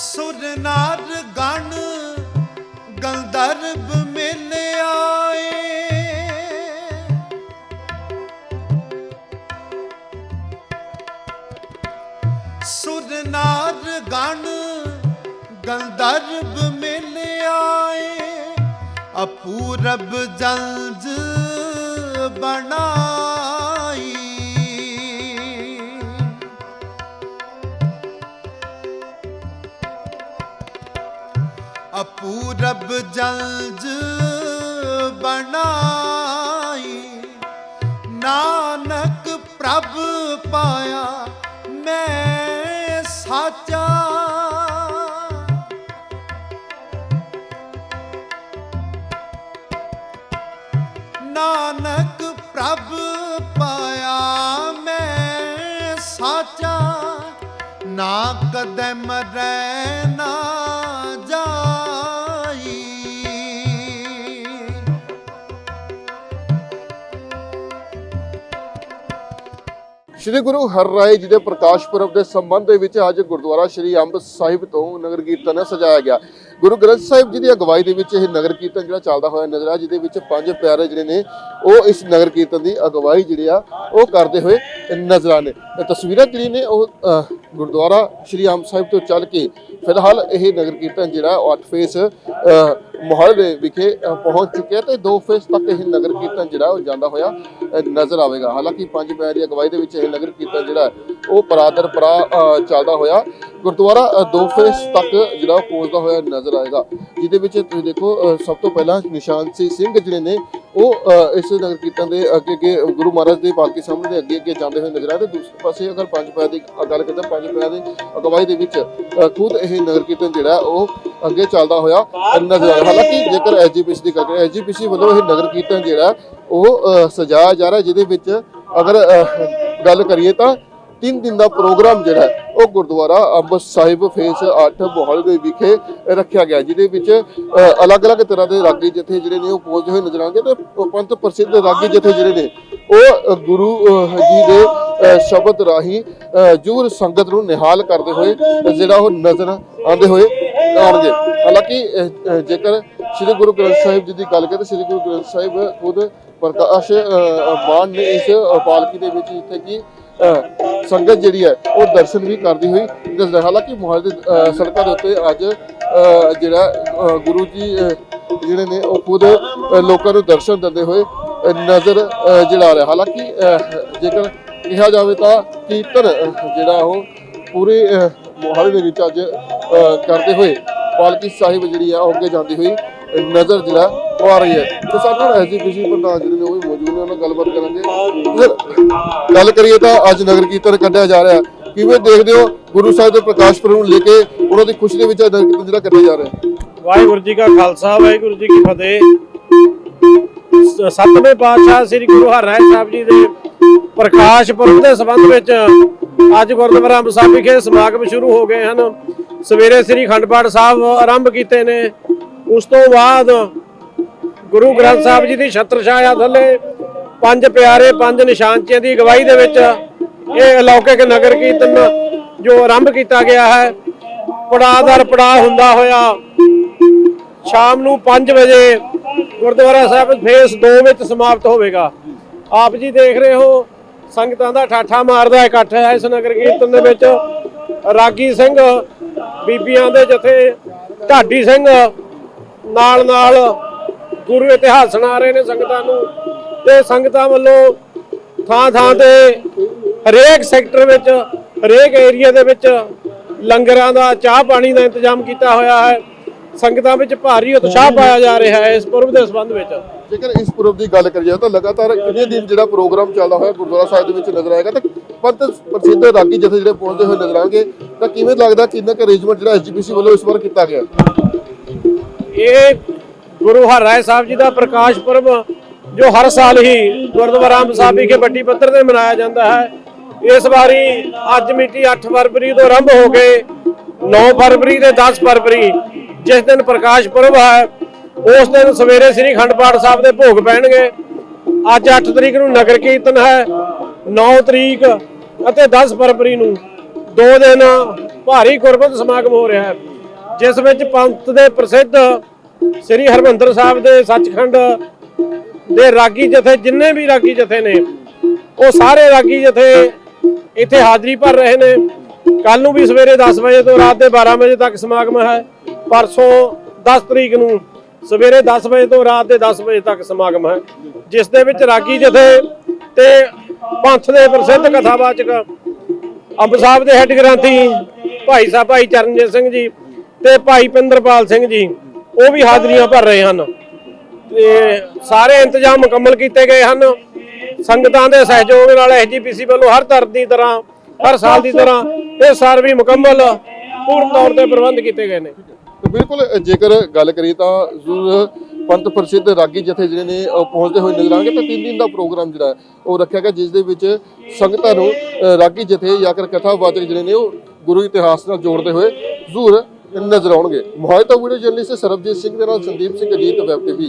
ਸੁਰ ਨਾਰ ਗਣ ਗੰਧਰਵ ਮਿਲ ਆਏ। ਸੁਰ ਨਾਰ ਗਣ ਗੰਧਰਵ ਮਿਲ ਆਏ। ਅਪੂਰਬ ਜਲਜ ਬਣਾ ਅਪੂਰਬ ਜਲਜ ਬਣਾਈ। ਨਾਨਕ ਪ੍ਰਭ ਪਾਇਆ, ਮੈਂ ਸਾਚਾ। ਨਾਨਕ ਪ੍ਰਭ ਪਾਇਆ, ਮੈਂ ਸਾਚਾ। ਨਾ ਕਦਮ ਮਰੈ ਨਾ ਸ਼੍ਰੀ ਗੁਰੂ ਹਰਰਾਏ ਜੀ ਦੇ ਪ੍ਰਕਾਸ਼ ਪੁਰਬ ਦੇ ਸੰਬੰਧ ਦੇ ਵਿੱਚ ਅੱਜ ਗੁਰਦੁਆਰਾ ਸ਼੍ਰੀ ਅੰਬ ਸਾਹਿਬ ਤੋਂ ਨਗਰ ਕੀਰਤਨ ਸਜਾਇਆ ਗਿਆ। ਗੁਰੂ ਗ੍ਰੰਥ ਸਾਹਿਬ ਜੀ ਦੀ ਅਗਵਾਈ ਦੇ ਵਿੱਚ ਇਹ ਨਗਰ ਕੀਰਤਨ ਜਿਹੜਾ ਚੱਲਦਾ ਹੋਇਆ ਨਜ਼ਰ ਆ, ਜਿਹਦੇ ਵਿੱਚ ਪੰਜ ਪਿਆਰੇ ਜਿਹੜੇ ਨੇ, ਉਹ ਇਸ ਨਗਰ ਕੀਰਤਨ ਦੀ ਅਗਵਾਈ ਜਿਹੜੀ ਆ, ਉਹ ਕਰਦੇ ਹੋਏ ਨਜ਼ਰ ਆਨੇ ਇਹ ਤਸਵੀਰਾਂ ਜਿਹੜੀ ਨੇ ਉਹ ਗੁਰਦੁਆਰਾ ਸ਼੍ਰੀ ਅੰਬ ਸਾਹਿਬ ਤੋਂ ਚੱਲ ਕੇ ਫਿਲਹਾਲ ਇਹ ਨਗਰ ਕੀਰਤਨ ਜਿਹੜਾ, ਉਹ 8 ਫੇਸ ਮੋਹਾਲੀ ਦੇ ਵਿਖੇ ਪਹੁੰਚ ਚੁੱਕਿਆ ਤੇ ਦੋ ਫੇਸ ਤੱਕ ਇਹ ਨਗਰ ਕੀਰਤਨ ਜਿਹੜਾ ਉਹ ਜਾਂਦਾ ਹੋਇਆ ਨਜ਼ਰ ਆਵੇਗਾ। ਹਾਲਾਂਕਿ ਪੰਜ ਪਿਆਰਿਆਂ ਦੀ ਅਗਵਾਈ ਦੇ ਵਿੱਚ ਇਹ ਨਗਰ ਕੀਰਤਨ ਜਿਹੜਾ ਹੈ, ਉਹ ਪਰਾਦਰ ਪਰਾ ਅਹ, ਚੱਲਦਾ ਹੋਇਆ। ਗੁਰਦੁਆਰਾ ਅਹ, ਦੋ ਫੇਸ ਤੱਕ ਜਿਹੜਾ ਉਹ ਪਹੁੰਚਦਾ ਹੋਇਆ ਨਜ਼ਰ ਆਏਗਾ ਜਿਹਦੇ ਵਿੱਚ ਤੁਸੀਂ ਦੇਖੋ ਸਭ ਤੋਂ ਪਹਿਲਾਂ ਨਿਸ਼ਾਨ ਸਿੰਘ ਜਿਹੜੇ ਨੇ ਉਹ ਇਸ ਨਗਰ ਕੀਰਤਨ ਦੇ ਅੱਗੇ ਅੱਗੇ ਗੁਰੂ ਮਹਾਰਾਜ ਦੇ ਪਾਲਕੀ ਸਾਹਮਣੇ ਦੇ ਅੱਗੇ ਅੱਗੇ ਜਾਂਦੇ ਹੋਏ ਨਜ਼ਰ ਆਏ। ਤੇ ਦੂਸਰੇ ਪਾਸੇ ਅਗਰ ਪੰਜ ਪਿਆਰ ਦੀ ਗੱਲ ਕਰਦੇ ਪੰਜ ਪਿਆ ਦੀ ਅਗਵਾਈ ਦੇ ਵਿੱਚ ਖੁਦ ਇਹ ਨਗਰ ਕੀਰਤਨ ਜਿਹੜਾ ਉਹ ਅੱਗੇ ਚੱਲਦਾ ਹੋਇਆ ਨਜ਼ਰ ਆਇਆ। ਹਾਲਾਂਕਿ ਜੇਕਰ ਐਸਜੀਪੀਸੀ ਦੀ ਗੱਲ ਕਰੀਏ ਐਸਜੀਪੀਸੀ ਵੱਲੋਂ ਇਹ ਨਗਰ ਕੀਰਤਨ ਜਿਹੜਾ ਉਹ ਸਜਾਇਆ ਜਾ ਰਿਹਾ ਜਿਹਦੇ ਵਿੱਚ ਅਗਰ ਗੱਲ ਕਰੀਏ ਤਾਂ ਤਿੰਨ ਦਿਨ ਦਾ ਪ੍ਰੋਗਰਾਮ ਜਿਹੜਾ ਉਹ ਗੁਰਦੁਆਰਾ ਅੰਬ ਸਾਹਿਬ ਫੇਸ 8 ਮੋਹਾਲੀ ਦੇ ਵਿਖੇ ਰੱਖਿਆ ਗਿਆ, ਜਿਹਦੇ ਵਿੱਚ ਅਲੱਗ-ਅਲੱਗ ਤਰ੍ਹਾਂ ਦੇ ਰਾਗੀ ਜਥੇ ਜਿਹੜੇ ਨੇ, ਉਹ ਪਹੁੰਚਦੇ ਹੋਏ ਨਜ਼ਰ ਆਉਣਗੇ ਤੇ ਪੰਥ ਪ੍ਰਸਿੱਧ ਰਾਗੀ ਜਥੇ ਜਿਹੜੇ ਨੇ, ਉਹ ਗੁਰੂ ਜੀ ਦੇ ਸ਼ਬਦ ਰਾਹੀਂ ਜੂਰ ਸੰਗਤ ਨੂੰ ਨਿਹਾਲ ਕਰਦੇ ਹੋਏ ਜਿਹੜਾ ਉਹ ਨਜ਼ਰ ਆਉਂਦੇ ਹੋਏ ਆਉਣਗੇ। ਹਾਲਾਂਕਿ ਜੇਕਰ ਸ੍ਰੀ ਗੁਰੂ ਗ੍ਰੰਥ ਸਾਹਿਬ ਜੀ ਦੀ ਗੱਲ ਕਰੀਏ ਤਾਂ ਸ੍ਰੀ ਗੁਰੂ ਗ੍ਰੰਥ ਸਾਹਿਬ ਖੁਦ ਪ੍ਰਕਾਸ਼ ਮਾਨ ਨੇ ਇਸ ਪਾਲਕੀ ਦੇ ਵਿੱਚ ਜਿੱਥੇ ਕਿ ਸੰਗਤ ਜਿਹੜੀ ਹੈ, ਉਹ ਦਰਸ਼ਨ ਵੀ ਕਰਦੀ ਹੋਈ ਨਜ਼ਰ ਹਾਲਾਂਕਿ ਮੋਹਾਲੀ ਦੇ ਸੜਕਾਂ ਦੇ ਉੱਤੇ ਅੱਜ ਜਿਹੜਾ ਗੁਰੂ ਜੀ ਜਿਹੜੇ ਨੇ, ਉਹ ਖੁਦ ਲੋਕਾਂ ਨੂੰ ਦਰਸ਼ਨ ਦਿੰਦੇ ਹੋਏ ਨਜ਼ਰ ਜਿਹੜਾ ਆ ਰਿਹਾ। ਹਾਲਾਂਕਿ ਜੇਕਰ ਕਿਹਾ ਜਾਵੇ ਤਾਂ ਕੀਰਤਨ ਜਿਹੜਾ ਉਹ ਪੂਰੇ ਮੋਹਾਲੀ ਦੇ ਵਿੱਚ ਅੱਜ ਕਰਦੇ ਹੋਏ, ਪਾਲਕੀ ਸਾਹਿਬ ਜਿਹੜੀ ਆ, ਉਹ ਅੱਗੇ ਜਾਂਦੀ ਹੋਈ ਨਜ਼ਰ ਜਿਹੜਾ ਆ ਰਹੀ ਹੈ। ਤੇ ਸਾਡੇ ਨਾਲ ਐਜੀਪੀਸੀ ਪ੍ਰਧਾਨ ਜਿਹੜੇ ਨੇ ਉਹ ਵੀ ਮੌਜੂਦ ਨੇ, ਉਹਨਾਂ ਨਾਲ ਗੱਲਬਾਤ ਕਰਾਂਗੇ। ਗੱਲ ਕਰੀਏ ਤਾਂ ਅੱਜ ਨਗਰ ਕੀਰਤਨ ਕੱਢਿਆ ਜਾ ਰਿਹਾ। ਕਿਵੇਂ ਦੇਖਦੇ ਹੋ ਗੁਰੂ ਸਾਹਿਬ ਦੇ ਪ੍ਰਕਾਸ਼ ਪੁਰਬ ਨੂੰ ਲੈ ਕੇ ਉਹਨਾਂ ਦੀ ਖੁਸ਼ੀ ਦੇ ਵਿੱਚ ਨਗਰ ਕੀਰਤਨ ਜਿਹੜਾ ਕੱਢਿਆ ਜਾ ਰਿਹਾ? ਵਾਹਿਗੁਰੂ ਜੀ ਕਾ ਖਾਲਸਾ, ਵਾਹਿਗੁਰੂ ਜੀ ਕੀ ਫਤਿਹ। ਸ- ਸੱਤਵੇਂ ਪਾਤਸ਼ਾਹ ਸ੍ਰੀ ਗੁਰੂ ਹਰਿਰਾਏ ਸਾਹਿਬ ਜੀ ਦੇ ਪ੍ਰਕਾਸ਼ ਪੁਰਬ ਦੇ ਸੰਬੰਧ ਵਿੱਚ ਅੱਜ ਗੁਰਦੁਆਰਾ ਅੰਬ ਸਾਹਿਬ ਵਿਖੇ ਸਮਾਗਮ ਸ਼ੁਰੂ ਹੋ ਗਏ ਹਨ। ਸਵੇਰੇ ਸ੍ਰੀ ਖੰਡ ਪਾਠ ਸਾਹਿਬ ਆਰੰਭ ਕੀਤੇ ਨੇ। ਉਸ ਤੋਂ ਬਾਅਦ ਗੁਰੂ ਗ੍ਰੰਥ ਸਾਹਿਬ ਜੀ ਦੀ ਛਤਰ ਛਾਇਆ ਥੱਲੇ, ਪੰਜ ਪਿਆਰੇ, ਪੰਜ ਨਿਸ਼ਾਨਚੀਆਂ ਦੀ ਅਗਵਾਈ ਦੇ ਵਿੱਚ ਇਹ ਅਲੌਕਿਕ ਨਗਰ ਕੀਰਤਨ ਜੋ ਆਰੰਭ ਕੀਤਾ ਗਿਆ ਹੈ ਪੜਾਅ ਦਰ ਪੜਾਅ ਹੁੰਦਾ ਹੋਇਆ, ਸ਼ਾਮ ਨੂੰ 5 ਵਜੇ ਗੁਰਦੁਆਰਾ ਸਾਹਿਬ ਫੇਸ 2 ਵਿੱਚ ਸਮਾਪਤ ਹੋਵੇਗਾ। ਆਪ ਜੀ ਦੇਖ ਰਹੇ ਹੋ, ਸੰਗਤਾਂ ਦਾ ਠਾਠਾ ਮਾਰਦਾ ਇਕੱਠ ਹੈ ਇਸ ਨਗਰ ਕੀਰਤਨ ਦੇ ਵਿੱਚ। ਰਾਗੀ ਸਿੰਘ, ਬੀਬੀਆਂ ਦੇ ਜਥੇ, ਢਾਡੀ ਸਿੰਘ ਨਾਲ ਨਾਲ ਗੁਰੂ ਇਤਿਹਾਸ ਸੁਣਾ ਰਹੇ ਨੇ ਸੰਗਤਾਂ ਨੂੰ। ਤੇ ਸੰਗਤਾਂ ਵੱਲੋਂ ਥਾਂ ਥਾਂ ਤੇ ਹਰੇਕ ਸੈਕਟਰ ਵਿੱਚ ਹਰੇਕ ਏਰੀਆ ਦੇ ਵਿੱਚ ਲੰਗਰਾਂ ਦਾ ਚਾਹ ਪਾਣੀ ਦਾ ਇੰਤਜ਼ਾਮ ਕੀਤਾ ਹੋਇਆ ਹੈ। ਸੰਗਤਾਂ ਵਿੱਚ ਭਾਰੀ ਉਤਸ਼ਾਹ ਪਾਇਆ ਜਾ ਰਿਹਾ ਹੈ ਇਸ ਪੁਰਬ ਦੇ ਸੰਬੰਧ ਵਿੱਚ। ਜੇਕਰ ਇਸ ਪੁਰਬ ਦੀ ਗੱਲ ਕਰੀਏ ਤਾਂ ਲਗਾਤਾਰ ਕਿੰਨੇ ਦਿਨ ਜਿਹੜਾ ਪ੍ਰੋਗਰਾਮ ਚੱਲਦਾ ਹੋਇਆ ਗੁਰਦੁਆਰਾ ਸਾਹਿਬ ਦੇ ਵਿੱਚ ਨਜ਼ਰ ਆਏਗਾ ਤਾਂ ਪੰਥ ਪ੍ਰਸਿੱਧ ਰਾਗੀ ਜਥੇ ਜਿਹੜੇ ਪਹੁੰਚਦੇ ਹੋਏ ਨਜ਼ਰ ਆਉਣਗੇ ਤਾਂ ਕਿਵੇਂ ਲੱਗਦਾ ਕਿੰਨਾ ਕੁ ਅਰੇਂਜਮੈਂਟ ਜਿਹੜਾ ਐਸਜੀਪੀਸੀ ਵੱਲੋਂ ਇਸ ਵਾਰ ਕੀਤਾ ਗਿਆ? ਇਹ ਗੁਰੂ ਹਰਿਰਾਏ ਸਾਹਿਬ ਜੀ ਦਾ ਪ੍ਰਕਾਸ਼ ਪੁਰਬ, ਜੋ ਹਰ ਸਾਲ ਹੀ ਗੁਰਦੁਆਰਾ ਅੰਬ ਸਾਹਿਬ ਵਿਖੇ ਵੱਡੀ ਪੱਧਰ ਤੇ ਮਨਾਇਆ ਜਾਂਦਾ ਹੈ। ਇਸ ਵਾਰੀ ਅੱਜ ਮਿਤੀ 8 ਫਰਵਰੀ ਤੋਂ ਆਰੰਭ ਹੋ ਕੇ 9 ਫਰਵਰੀ ਤੇ 10 ਫਰਵਰੀ ਜਿਸ ਦਿਨ ਪ੍ਰਕਾਸ਼ ਪੁਰਬ ਹੈ, ਉਸ ਦਿਨ ਸਵੇਰੇ ਸ੍ਰੀ ਖੰਡ ਪਾਠ ਸਾਹਿਬ ਦੇ ਭੋਗ ਪੈਣਗੇ। ਅੱਜ 8 ਤਰੀਕ ਨੂੰ ਨਗਰ ਕੀਰਤਨ ਹੈ 9 ਤਰੀਕ ਅਤੇ 10 ਫਰਵਰੀ ਨੂੰ ਦੋ ਦਿਨ ਭਾਰੀ ਗੁਰਬਤ ਸਮਾਗਮ ਹੋ ਰਿਹਾ ਹੈ, ਜਿਸ ਵਿੱਚ ਪੰਥ ਦੇ ਪ੍ਰਸਿੱਧ ਸ੍ਰੀ ਹਰਮੰਦਰ ਸਾਹਿਬ ਦੇ ਸੱਚਖੰਡ ਦੇ ਰਾਗੀ ਜਥੇ, ਜਿੰਨੇ ਵੀ ਰਾਗੀ ਜਥੇ ਨੇ, ਉਹ ਸਾਰੇ ਰਾਗੀ ਜਥੇ ਇੱਥੇ ਹਾਜ਼ਰੀ ਭਰ ਰਹੇ ਨੇ। ਕੱਲ ਨੂੰ ਵੀ ਸਵੇਰੇ 10 ਵਜੇ ਤੋਂ ਰਾਤ ਦੇ 12 ਵਜੇ ਤੱਕ ਸਮਾਗਮ ਹੈ। ਪਰਸੋਂ 10 ਤਰੀਕ ਨੂੰ ਸਵੇਰੇ 10 ਵਜੇ ਤੋਂ ਰਾਤ ਦੇ 10 ਵਜੇ ਤੱਕ ਸਮਾਗਮ ਹੈ। ਜਿਸ ਦੇ ਵਿੱਚ ਰਾਗੀ ਜਥੇ ਤੇ ਪੰਥ ਦੇ ਪ੍ਰਸਿੱਧ ਕਥਾਵਾਚਕ ਅੰਬ ਸਾਹਿਬ ਦੇ ਹੈੱਡ ਗ੍ਰੰਥੀ ਭਾਈ ਸਾਹਿਬ ਭਾਈ ਚਰਨਜੀਤ ਸਿੰਘ ਜੀ ਤੇ ਭਾਈ ਪਿੰਦਰਪਾਲ ਸਿੰਘ ਜੀ ਉਹ ਵੀ ਹਾਜ਼ਰੀਆਂ ਭਰ ਰਹੇ ਹਨ। ਤੇ ਸਾਰੇ ਇੰਤਜ਼ਾਮ ਮੁਕੰਮਲ ਕੀਤੇ ਗਏ ਹਨ। ਸੰਗਤਾਂ ਦੇ ਸਹਿਯੋਗ ਨਾਲ ਐਸਜੀਪੀਸੀ ਵੱਲੋਂ ਹਰ ਧਰ ਦੀ ਤਰ੍ਹਾਂ, ਹਰ ਸਾਲ ਦੀ ਤਰ੍ਹਾਂ ਇਹ ਸਾਲ ਵੀ ਮੁਕੰਮਲ, ਪੂਰਨ ਤੌਰ ਤੇ ਪ੍ਰਬੰਧ ਕੀਤੇ ਗਏ ਨੇ। ਬਿਲਕੁਲ, ਜੇਕਰ ਗੱਲ ਕਰੀਏ ਤਾਂ ਪੰਥ ਪ੍ਰਸਿੱਧ ਰਾਗੀ ਜਥੇ ਜਿਹੜੇ ਨੇ, ਉਹ ਪਹੁੰਚਦੇ ਹੋਏ ਨਜ਼ਰ ਆਉਣਗੇ। ਤਾਂ ਤਿੰਨ ਦਿਨ ਦਾ ਪ੍ਰੋਗਰਾਮ ਜਿਹੜਾ ਉਹ ਰੱਖਿਆ ਗਿਆ, ਜਿਸ ਦੇ ਵਿੱਚ ਸੰਗਤਾਂ ਨੂੰ ਰਾਗੀ ਜਥੇ ਜਾਂ ਫਿਰ ਕਥਾਵਾਚਕ ਜਿਹੜੇ ਨੇ, ਉਹ ਗੁਰੂ ਇਤਿਹਾਸ ਨਾਲ ਜੋੜਦੇ ਹੋਏ ਜ਼ਰੂਰ ਨਜ਼ਰ ਆਉਣਗੇ। ਮੋਹਿਤ ਵੀਡੀਓ ਜਰਨਲਿਸਟ ਸਰਬਜੀਤ ਸਿੰਘ ਦੇ ਨਾਲ ਸੰਦੀਪ ਸਿੰਘ ਅਜੀਤ ਵੈਬ ਟੀਵੀ।